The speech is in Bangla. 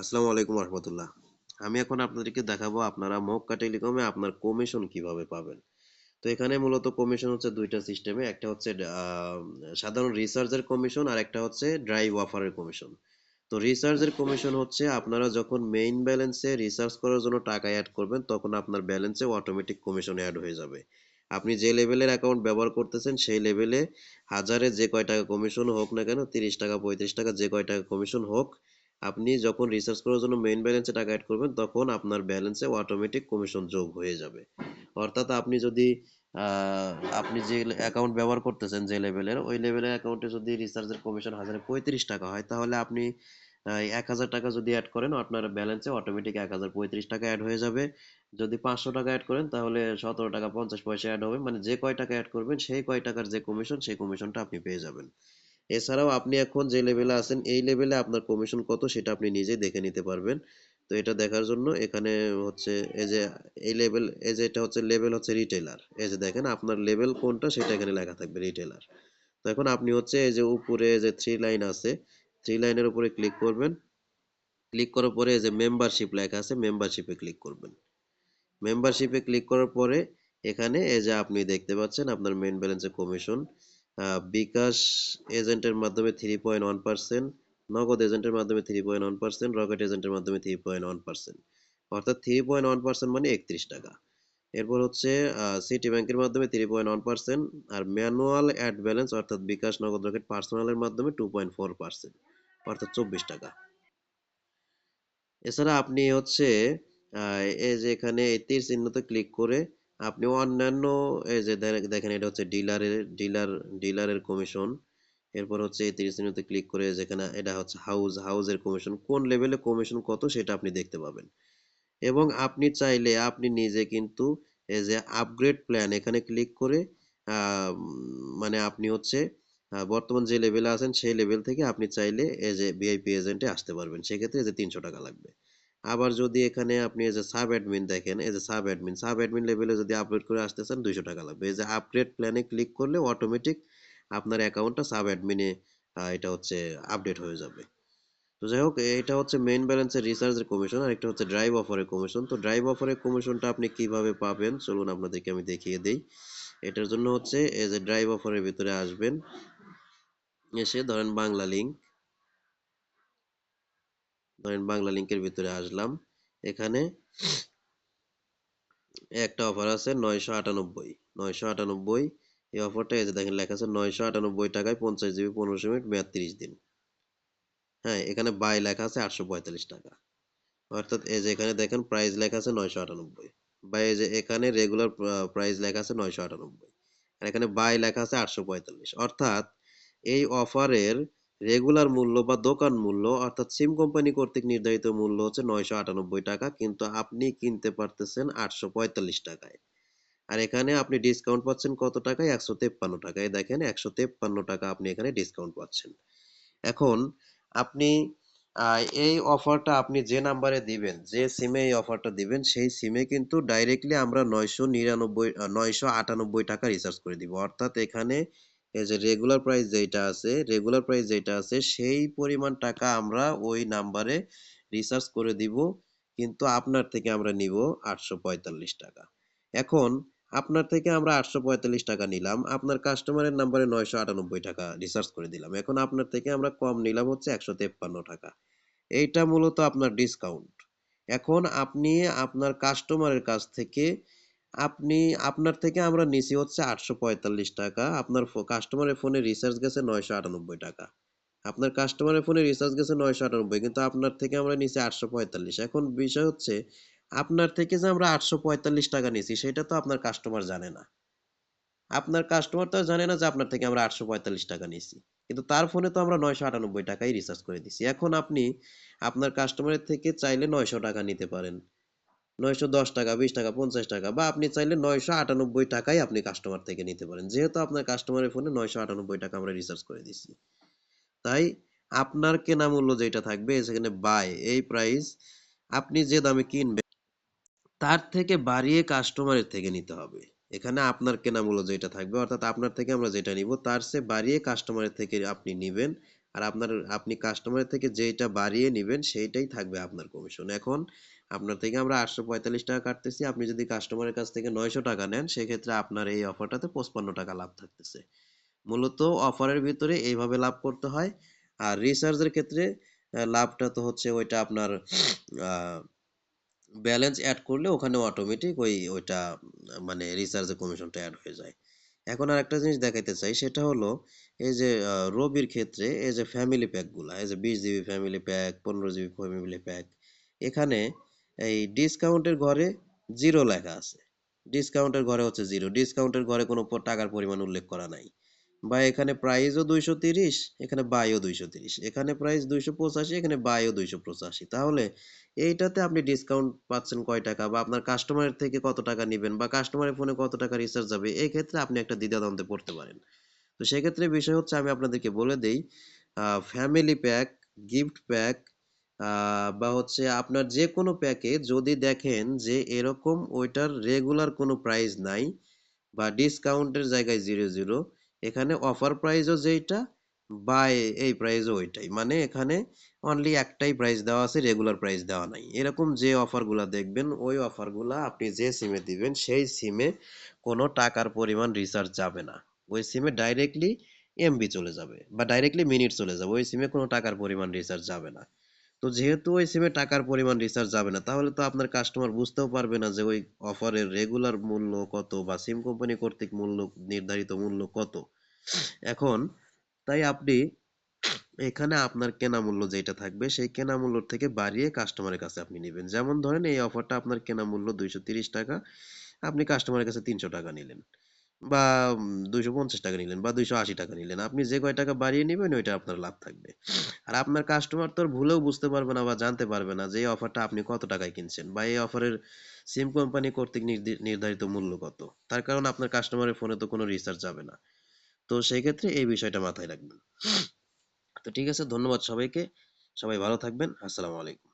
আসসালামু আলাইকুম রহমতুল্লাহ। আমি এখন আপনাদেরকে দেখাবো আপনারা মক্কা টেলিকমে আপনার কমিশন কীভাবে পাবেন। তো এখানে মূলত কমিশন হচ্ছে দুইটা সিস্টেমে একটা হচ্ছে সাধারণ রিসার্চের কমিশন আর একটা হচ্ছে ড্রাইভ অফারের কমিশন তো রিসার্চের কমিশন হচ্ছে আপনারা যখন মেইন ব্যালেন্সে রিসার্চ করার জন্য টাকা অ্যাড করবেন, তখন আপনার ব্যালেন্সে অটোমেটিক কমিশন অ্যাড হয়ে যাবে। আপনি যে লেভেলের অ্যাকাউন্ট ব্যবহার করতেছেন, সেই লেভেলে হাজারে যে কয় টাকা কমিশন হোক না কেন, তিরিশ টাকা, পঁয়ত্রিশ টাকা যে কয় টাকা কমিশন হোক আপনি যখন রিসার্চ করার জন্য মেইন ব্যালেন্সে টাকা অ্যাড করবেন, তখন আপনার ব্যালেন্সে অটোমেটিক কমিশন যোগ হয়ে যাবে। অর্থাৎ আপনি যদি আপনি যে অ্যাকাউন্ট ব্যবহার করতেছেন যে লেভেলের ওই লেভেলের অ্যাকাউন্টে যদি রিসার্চের কমিশন হাজারে পঁয়ত্রিশ টাকা হয়, তাহলে আপনি এক হাজার টাকা যদি অ্যাড করেন, আপনার ব্যালেন্সে অটোমেটিক এক হাজার পঁয়ত্রিশ টাকা অ্যাড হয়ে যাবে। যদি পাঁচশো টাকা অ্যাড করেন, তাহলে সতেরো টাকা পঞ্চাশ পয়সা অ্যাড হবে। মানে যে কয় টাকা অ্যাড করবেন, সেই কয় টাকার যে কমিশন সেই কমিশনটা আপনি পেয়ে যাবেন। এছাড়াও আপনি এখন যে লেভেলে আছেন, এই লেভেলে আপনার কমিশন কত সেটা আপনি নিজেই দেখে নিতে পারবেন। তো এটা দেখার জন্য এখানে হচ্ছে এই যে, এই লেভেল এই যে এটা হচ্ছে লেভেল হচ্ছে রিটেলার এই যে দেখেন আপনার লেভেল কোনটা সেটা এখানে লেখা থাকবে রিটেলার তো এখন আপনি হচ্ছে এই যে উপরে যে থ্রি লাইন আছে থ্রি লাইনের উপরে ক্লিক করবেন। ক্লিক করার পরে এই যে মেম্বারশিপ লেখা আছে মেম্বারশিপে ক্লিক করবেন। মেম্বারশিপে ক্লিক করার পরে এখানে এই যে আপনি দেখতে পাচ্ছেন আপনার মেন ব্যালেন্সের কমিশন বিকাশ এজেন্টের মাধ্যমে three point one percent Nagad এজেন্টের মাধ্যমে three point one percent Rocket এজেন্টের মাধ্যমে থ্রি পয়েন্ট ওয়ান পার্সেন্ট অর্থাৎ থ্রি পয়েন্ট ওয়ান পার্সেন্ট মানে একত্রিশ টাকা। এরপর হচ্ছে সিটি ব্যাংকের মাধ্যমে থ্রি পয়েন্ট ওয়ান পার্সেন্ট আর ম্যানুয়াল অ্যাড ব্যালেন্স অর্থাৎ বিকাশ, নগদ, রকেট পার্সোনালের মাধ্যমে টু পয়েন্ট ফোর পার্সেন্ট অর্থাৎ চব্বিশ টাকা। এছাড়া আপনি হচ্ছে এই যে এখানে এই তীর চিহ্নতে ক্লিক করে আপনি অন্যান্য, এই যে দেখেন এটা হচ্ছে ডিলারের, ডিলার, ডিলারের কমিশন এরপর হচ্ছে এই তীর চিহ্নতে ক্লিক করে যেখানে এটা হচ্ছে হাউস হাউসের কমিশন কোন লেভেলে কমিশন কত সেটা আপনি দেখতে পাবেন। এবং আপনি চাইলে আপনি নিজে কিন্তু এই যে আপগ্রেড প্ল্যান এখানে ক্লিক করে মানে আপনি হচ্ছে বর্তমান যে লেভেলে আছেন সেই লেভেল থেকে আপনি চাইলে এই যে ভিআইপি এজেন্টে আসতে পারবেন। সেক্ষেত্রে যে তিনশো টাকা লাগবে। আবার যদি এখানে আপনি এই যে সাব অ্যাডমিন দেখেন, এই যে সাব অ্যাডমিন সাব অ্যাডমিন লেভেলে যদি আপগ্রেড করে আসতে চান দুইশো টাকা লাগবে। এই যে আপগ্রেড প্ল্যানে ক্লিক করলে অটোমেটিক আপনার অ্যাকাউন্টটা সাব অ্যাডমিনে এটা হচ্ছে আপডেট হয়ে যাবে। তো যাই হোক, এটা হচ্ছে মেইন ব্যালেন্সের রিচার্জের কমিশন আর একটা হচ্ছে ড্রাইভ অফারের কমিশন তো ড্রাইভ অফারের কমিশনটা আপনি কীভাবে পাবেন? চলুন আপনাদেরকে আমি দেখিয়ে দেই। এটার জন্য হচ্ছে এই যে ড্রাইভ অফারের ভিতরে আসবেন। এসে ধরেন বাংলা লিঙ্ক ধরেন বাংলা লিঙ্কের ভিতরে আসলাম। এখানে একটা অফার আছে নয়শো আটানব্বই। নয়শো আটানব্বই, এই অফারটা যে দেখেন লেখা আছে নয়শো আটানব্বই টাকায় পঞ্চাশ জিবি, পনেরোশো মিনিট মেয়াদ দিন। হ্যাঁ এখানে বাই লেখা আছে আটশো পঁয়তাল্লিশ টাকা। অর্থাৎ এই যে এখানে দেখেন প্রাইস লেখা আছে নয়শো আটানব্বই। বা এই যে এখানে রেগুলার প্রাইস লেখা আছে নয়শো আটানব্বই। আর এখানে বাই লেখা আছে আটশো পঁয়তাল্লিশ। অর্থাৎ এই অফারের রেগুলার মূল্য বা দোকান মূল্য, অর্থাৎ সিম কোম্পানি কর্তৃক নির্ধারিত মূল্য হচ্ছে নয়শো আটানব্বই টাকা, কিন্তু আপনি কিনতে পারতেছেন আটশো পঁয়তাল্লিশ টাকায়। আর এখানে আপনি ডিসকাউন্ট পাচ্ছেন কত টাকায় একশো তেপ্পান্ন টাকায়। দেখেন, একশো তেপ্পান্ন টাকা আপনি এখানে ডিসকাউন্ট পাচ্ছেন। এখন আপনি এই অফারটা আপনি যে নাম্বারে দিবেন, যে সিমে এই অফারটা দিবেন, সেই সিমে কিন্তু ডাইরেক্টলি আমরা নয়শো নিরানব্বই নয়শো আটানব্বই টাকা রিচার্জ করে দিব। অর্থাৎ এখানে এই যে রেগুলার প্রাইস যেটা আছে রেগুলার প্রাইস যেটা আছে, সেই পরিমাণ টাকা আমরা ওই নাম্বারে রিচার্জ করে দিব, কিন্তু আপনার থেকে আমরা নিব আটশো পঁয়তাল্লিশ টাকা। এখন আপনার থেকে আমরা আটশো পঁয়তাল্লিশ টাকা নিলাম, আপনার কাস্টমারের নাম্বারে নয়শো আটানব্বই টাকা রিচার্জ করে দিলাম। এখন আপনার থেকে আমরা কম নিলাম হচ্ছে একশো টাকা। এইটা মূলত আপনার ডিসকাউন্ট এখন আপনি আপনার কাস্টমারের কাছ থেকে আপনি, আপনার থেকে আমরা নিছি হচ্ছে আটশো পঁয়তাল্লিশ টাকা। আপনার কাস্টমারের ফোনে রিচার্জ গেছে নয়শো আটানব্বই টাকা। আপনার কাস্টমারের ফোনে রিচার্জ গেছে নয়শো আটানব্বই, কিন্তু আপনার থেকে আমরা নিছি আটশো পঁয়তাল্লিশ। এখন বিষয় হচ্ছে, আপনার থেকে যে আমরা আটশো পঁয়তাল্লিশ টাকা নিছি, সেটা তো আপনার কাস্টমার জানে না। আপনার কাস্টমার তো জানে না যে আপনার থেকে আমরা আটশো পঁয়তাল্লিশ টাকা নিছি। কিন্তু তার ফোনে তো আমরা নয়শো আটানব্বই টাকাই রিচার্জ করে দিছি। এখন আপনি, আপনার কাস্টমারের থেকে চাইলে নয়শো টাকা নিতে পারেন। নয়শো দশ টাকা, বিশ টাকা, পঞ্চাশ টাকা বা আপনি চাইলে নয়শো আটানব্বই টাকাই আপনি কাস্টমার থেকে নিতে পারেন। যেহেতু আপনার কাস্টমারের ফোনে নয়শো আটানব্বই টাকা আমরা রিচার্জ করে দিচ্ছি তাই আপনার কেনা মূল্য যেটা থাকবে সেখানে বাই এই প্রাইস আপনি যে দামে কিনবেন, তার থেকে বাড়িয়ে কাস্টমারের থেকে নিতে হবে। এখানে আপনার কেনা মূল্য যেটা থাকবে, অর্থাৎ আপনার থেকে আমরা যেটা নিব, তার চেয়ে বাড়িয়ে কাস্টমারের থেকে আপনি নিবেন। আর আপনার, আপনি কাস্টমারের থেকে যেটা বাড়িয়ে নেবেন, সেইটাই থাকবে আপনার কমিশন এখন আপনার থেকে আমরা আটশো পঁয়তাল্লিশ টাকা কাটতেছি, আপনি যদি কাস্টমারের কাছ থেকে নয়শো টাকা নেন, সেক্ষেত্রে আপনার এই অফারটাতে পঁচপান্ন টাকা লাভ থাকতেছে। মূলত অফারের ভিতরে এইভাবে লাভ করতে হয়। আর রিচার্জের ক্ষেত্রে লাভটা তো হচ্ছে ওইটা আপনার ব্যালেন্স অ্যাড করলে ওখানে অটোমেটিক ওই, ওইটা মানে রিচার্জের কমিশনটা অ্যাড হয়ে যায়। এখন আর একটা জিনিস দেখাইতে চাই, সেটা হলো এই যে রবির ক্ষেত্রে এই যে ফ্যামিলি প্যাকগুলা এই যে বিশ জিবি ফ্যামিলি প্যাক পনেরো জিবি ফ্যামিলি প্যাক এখানে এই ডিসকাউন্টের ঘরে জিরো লেখা আছে। ডিসকাউন্টের ঘরে হচ্ছে জিরো ডিসকাউন্টের ঘরে কোনো টাকার পরিমাণ উল্লেখ করা নাই। বা এখানে প্রাইসও দুইশো তিরিশ, এখানে বাইও দুইশো তিরিশ। এখানে প্রাইস দুইশো পঁচাশি, এখানে বাইও দুইশো পঁচাশি। তাহলে এইটাতে আপনি ডিসকাউন্ট পাচ্ছেন কয় টাকা বা আপনার কাস্টমারের থেকে কত টাকা নেবেন বা কাস্টমারের ফোনে কত টাকা রিচার্জ যাবে, এই ক্ষেত্রে আপনি একটা দ্বিধাদ্বন্দ্বে পড়তে পারেন। তো সেক্ষেত্রে বিষয় হচ্ছে আমি আপনাদেরকে বলে দেই ফ্যামিলি প্যাক গিফট প্যাক বা হচ্ছে আপনার যে কোনো প্যাকে যদি দেখেন যে এরকম ওইটার রেগুলার কোনো প্রাইস নাই বা ডিসকাউন্টের জায়গায় জিরো জিরো এখানে অফার প্রাইসও যেইটা বা এ- এই প্রাইসও ওইটাই। মানে এখানে অনলি একটাই প্রাইস দেওয়া আছে রেগুলার প্রাইস দেওয়া নাই। এরকম যে অফারগুলা দেখবেন, ওই অফারগুলা আপনি যে সিমে দিবেন, সেই সিমে কোনো টাকার পরিমাণ রিচার্জ যাবে না। ওই সিমে ডাইরেক্টলি এমবি চলে যাবে, বা ডাইরেক্টলি মিনিট চলে যাবে। ওই সিমে কোনো টাকার পরিমাণ রিচার্জ যাবে না। তো যেহেতু ওই সিমে টাকার পরিমাণ রিচার্জ যাবে না, তাহলে তো আপনার কাস্টমার বুঝতেও পারবে না যে ওই অফারের রেগুলার মূল্য কত বা সিম কোম্পানি কর্তৃক মূল্য, নির্ধারিত মূল্য কত। এখন তাই আপনি এখানে আপনার কেনা মূল্য যেটা থাকবে, সেই কেনা মূল্য থেকে বাড়িয়ে কাস্টমারের কাছে আপনি নেবেন। যেমন ধরেন এই অফারটা আপনার কেনা মূল্য দুইশো টাকা, আপনি কাস্টমারের কাছে তিনশো টাকা নিলেন। বা দুইশো পঞ্চাশ টাকা নিলেন বা দুইশো আশি টাকা নিলেন। আপনি যে কয় টাকা বাড়িয়ে নেবেন, ওইটা আপনার লাভ থাকবে। আর আপনার কাস্টমার তো ভুলেও বুঝতে পারবে না বা জানতে পারবে না যে এই অফারটা আপনি কত টাকায় কিনছেন বা এই অফারের সিম কোম্পানি কর্তৃক নির্ধারিত মূল্য কত। তার কারণ আপনার কাস্টমারের ফোনে তো কোনো রিচার্জ যাবে না। তো সেই ক্ষেত্রে এই বিষয়টা মাথায় রাখবেন। তো ঠিক আছে, ধন্যবাদ সবাইকে। সবাই ভালো থাকবেন। আসসালামু আলাইকুম।